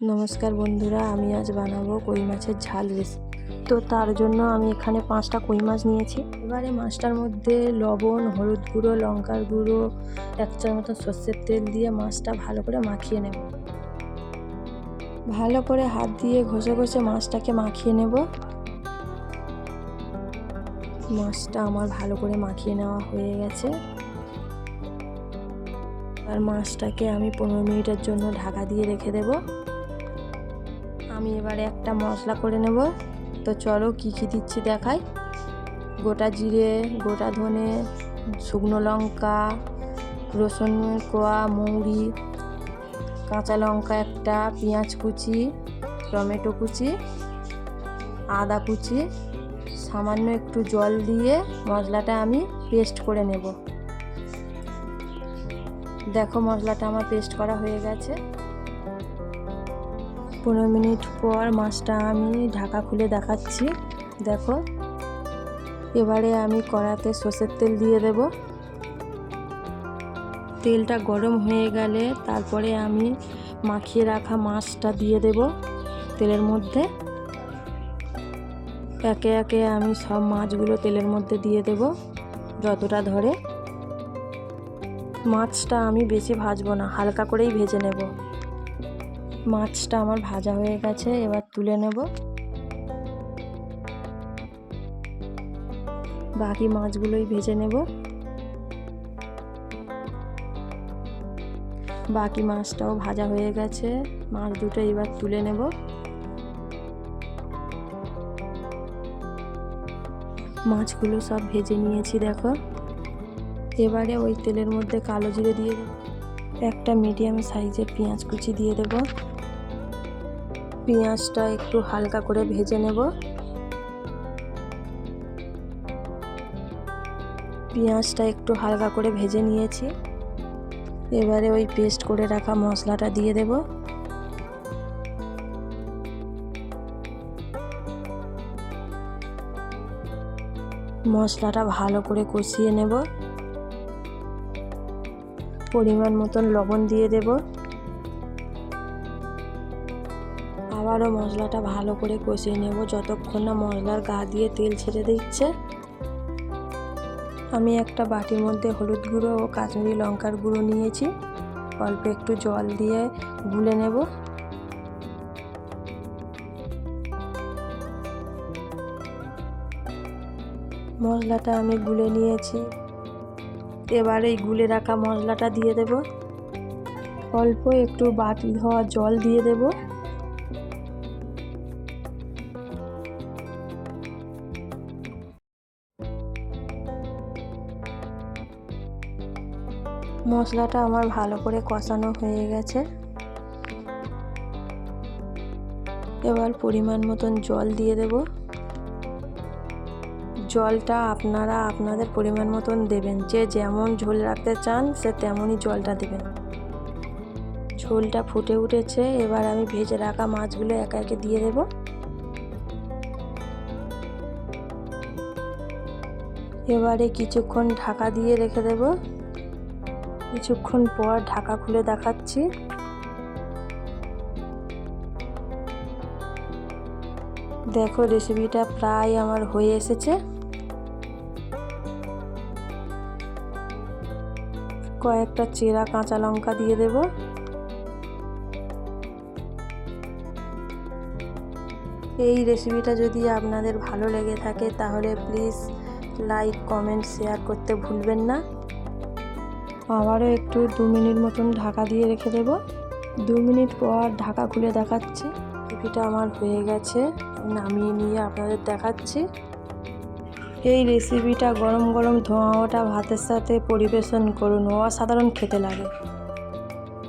নমস্কার বন্ধুরা, আমি আজ বানাবো কই মাছের ঝাল রেসিপি তো তার জন্য আমি এখানে পাঁচটা কই মাছ নিয়েছি। এবারে মাছটার মধ্যে লবণ, হলুদ গুঁড়ো, লঙ্কার গুঁড়ো, এক চার মতো সর্ষের তেল দিয়ে মাছটা ভালো করে মাখিয়ে নেব। ভালো করে হাত দিয়ে ঘষে ঘষে মাছটাকে মাখিয়ে নেব। মাছটা আমার ভালো করে মাখিয়ে নেওয়া হয়ে গেছে। আর মাছটাকে আমি পনেরো মিনিটের জন্য ঢাকা দিয়ে রেখে দেবো। আমি এবারে একটা মশলা করে নেব। তো চলো কী কী দিচ্ছি দেখাই। গোটা জিরে, গোটা ধনে, শুকনো লঙ্কা রসুনের কোয়া, মৌরি, কাঁচা লঙ্কা একটা, পেঁয়াজ কুচি, টমেটো কুচি, আদা কুচি, সামান্য একটু জল দিয়ে মশলাটা আমি পেস্ট করে নেব। দেখো মশলাটা আমার পেস্ট করা হয়ে গেছে। পনেরো মিনিট পর মাছটা আমি ঢাকা খুলে দেখাচ্ছি। দেখো, এবারে আমি কড়াতে সর্ষের তেল দিয়ে দেব। তেলটা গরম হয়ে গেলে তারপরে আমি মাখিয়ে রাখা মাছটা দিয়ে দেব তেলের মধ্যে। একে একে আমি সব মাছগুলো তেলের মধ্যে দিয়ে দেব যতটা ধরে। মাছটা আমি বেশি ভাজবো না, হালকা করেই ভেজে নেব। মাছটা আমার ভাজা হয়ে গেছে, এবার তুলে নেব। বাকি মাছগুলোই ভেজে নেব। বাকি মাছটাও ভাজা হয়ে গেছে, মাছ দুটো এবার তুলে নেব। মাছগুলো সব ভেজে নিয়েছি, দেখো। এবারে ওই তেলের মধ্যে কালো জিরে দিয়ে একটা মিডিয়াম সাইজের পেঁয়াজ কুচি দিয়ে দেব। পেঁয়াজটা একটু হালকা করে ভেজে নেব। পেঁয়াজটা একটু হালকা করে ভেজে নিয়েছি। এবারে ওই পেস্ট করে রাখা মশলাটা দিয়ে দেব। মশলাটা ভালো করে কষিয়ে নেব। পরিমাণ মতন লবণ দিয়ে দেব। আবারও মশলাটা ভালো করে কষিয়ে নেব যতক্ষণ না মশলার গা দিয়ে তেল ছেড়ে দিচ্ছে। আমি একটা বাটির মধ্যে হলুদ গুঁড়ো ও কাশ্মীরি লঙ্কার গুঁড়ো নিয়েছি। অল্প একটু জল দিয়ে গুলে নেব। মশলাটা আমি গুলে নিয়েছি। এবার এই গুলে রাখা মশলাটা দিয়ে দেব। অল্প একটু বাটি ধোয়া জল দিয়ে দেব। মশলাটা আমার ভালো করে কষানো হয়ে গেছে। এবার পরিমাণ মতন জল দিয়ে দেবো। জলটা আপনারা আপনাদের পরিমাণ মতন দেবেন। যে যেমন ঝোল রাখতে চান, সে তেমনই জলটা দেবেন। ঝোলটা ফুটে উঠেছে, এবার আমি ভেজে রাখা মাছগুলো একা একে দিয়ে দেব। এবারে কিছুক্ষণ ঢাকা দিয়ে রেখে দেব। কিছুক্ষণ পর ঢাকা খুলে দেখাচ্ছি। দেখো রেসিপিটা প্রায় আমার হয়ে এসেছে। কয়েকটা চেরা কাঁচা লঙ্কা দিয়ে দেব। এই রেসিপিটা যদি আপনাদের ভালো লেগে থাকে তাহলে প্লিজ লাইক কমেন্ট শেয়ার করতে ভুলবেন না। আবারও একটু দু মিনিট মতন ঢাকা দিয়ে রেখে দেব। দু মিনিট পর ঢাকা খুলে দেখাচ্ছি। টুপিটা আমার হয়ে গেছে। নামিয়ে নিয়ে আপনাদের দেখাচ্ছি। এই রেসিপিটা গরম গরম ধোঁয়া ওটা ভাতের সাথে পরিবেশন করুন। ও সাধারণ খেতে লাগে।